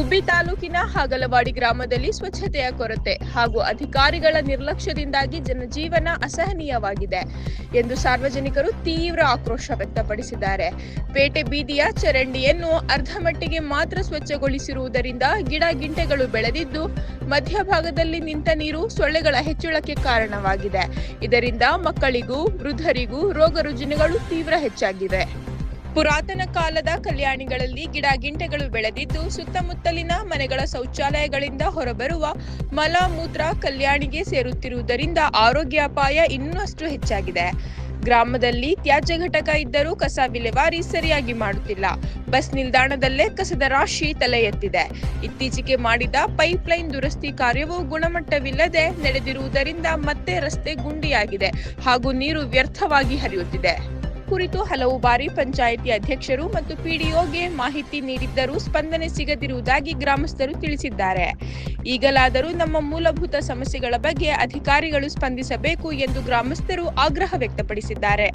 ಗುಬ್ಬಿ ತಾಲೂಕಿನ ಹಾಗಲವಾಡಿ ಗ್ರಾಮದಲ್ಲಿ ಸ್ವಚ್ಛತೆಯ ಕೊರತೆ ಹಾಗೂ ಅಧಿಕಾರಿಗಳ ನಿರ್ಲಕ್ಷ್ಯದಿಂದಾಗಿ ಜನಜೀವನ ಅಸಹನೀಯವಾಗಿದೆ ಎಂದು ಸಾರ್ವಜನಿಕರು ತೀವ್ರ ಆಕ್ರೋಶ ವ್ಯಕ್ತಪಡಿಸಿದ್ದಾರೆ. ಪೇಟೆ ಬೀದಿಯ ಚರಂಡಿಯನ್ನು ಅರ್ಧ ಮಟ್ಟಿಗೆ ಮಾತ್ರ ಸ್ವಚ್ಛಗೊಳಿಸಿರುವುದರಿಂದ ಗಿಡ ಗಿಂಟೆಗಳು ಬೆಳೆದಿದ್ದು, ಮಧ್ಯಭಾಗದಲ್ಲಿ ನಿಂತ ನೀರು ಸೊಳ್ಳೆಗಳ ಹೆಚ್ಚಳಕ್ಕೆ ಕಾರಣವಾಗಿದೆ. ಇದರಿಂದ ಮಕ್ಕಳಿಗೂ, ವೃದ್ಧರಿಗೂ ರೋಗ ರುಜಿನಗಳು ತೀವ್ರ ಹೆಚ್ಚಾಗಿವೆ ಪುರಾತನ ಕಾಲದ ಕಲ್ಯಾಣಿಗಳಲ್ಲಿ ಗಿಡ ಗಿಂಟೆಗಳು ಬೆಳೆದಿದ್ದು ಸುತ್ತಮುತ್ತಲಿನ ಮನೆಗಳ ಶೌಚಾಲಯಗಳಿಂದ ಹೊರಬರುವ ಮಲ ಮೂತ್ರ ಕಲ್ಯಾಣಿಗೆ ಸೇರುತ್ತಿರುವುದರಿಂದ ಆರೋಗ್ಯ ಅಪಾಯ ಇನ್ನಷ್ಟು ಹೆಚ್ಚಾಗಿದೆ. ಗ್ರಾಮದಲ್ಲಿ ತ್ಯಾಜ್ಯ ಘಟಕ ಇದ್ದರೂ ಕಸ ವಿಲೇವಾರಿ ಸರಿಯಾಗಿ ಮಾಡುತ್ತಿಲ್ಲ. ಬಸ್ ನಿಲ್ದಾಣದಲ್ಲೇ ಕಸದ ರಾಶಿ ತಲೆ ಎತ್ತಿದೆ ಇತ್ತೀಚೆಗೆ ಮಾಡಿದ ಪೈಪ್ಲೈನ್ ದುರಸ್ತಿ ಕಾರ್ಯವು ಗುಣಮಟ್ಟವಿಲ್ಲದೆ ನಡೆದಿರುವುದರಿಂದ ಮತ್ತೆ ರಸ್ತೆ ಗುಂಡಿಯಾಗಿದೆ ಹಾಗೂ ನೀರು ವ್ಯರ್ಥವಾಗಿ ಹರಿಯುತ್ತಿದೆ. ಕುರಿತು ಹಲವು ಬಾರಿ ಪಂಚಾಯಿತಿ ಅಧ್ಯಕ್ಷರು ಮತ್ತು ಪಿಡಿಒಗೆ ಮಾಹಿತಿ ನೀಡಿದ್ದರೂ ಸ್ಪಂದನೆ ಸಿಗದಿರುವುದಾಗಿ ಗ್ರಾಮಸ್ಥರು ತಿಳಿಸಿದ್ದಾರೆ. ಈಗಲಾದರೂ ನಮ್ಮ ಮೂಲಭೂತ ಸಮಸ್ಯೆಗಳ ಬಗ್ಗೆ ಅಧಿಕಾರಿಗಳು ಸ್ಪಂದಿಸಬೇಕು ಎಂದು ಗ್ರಾಮಸ್ಥರು ಆಗ್ರಹ ವ್ಯಕ್ತಪಡಿಸಿದ್ದಾರೆ.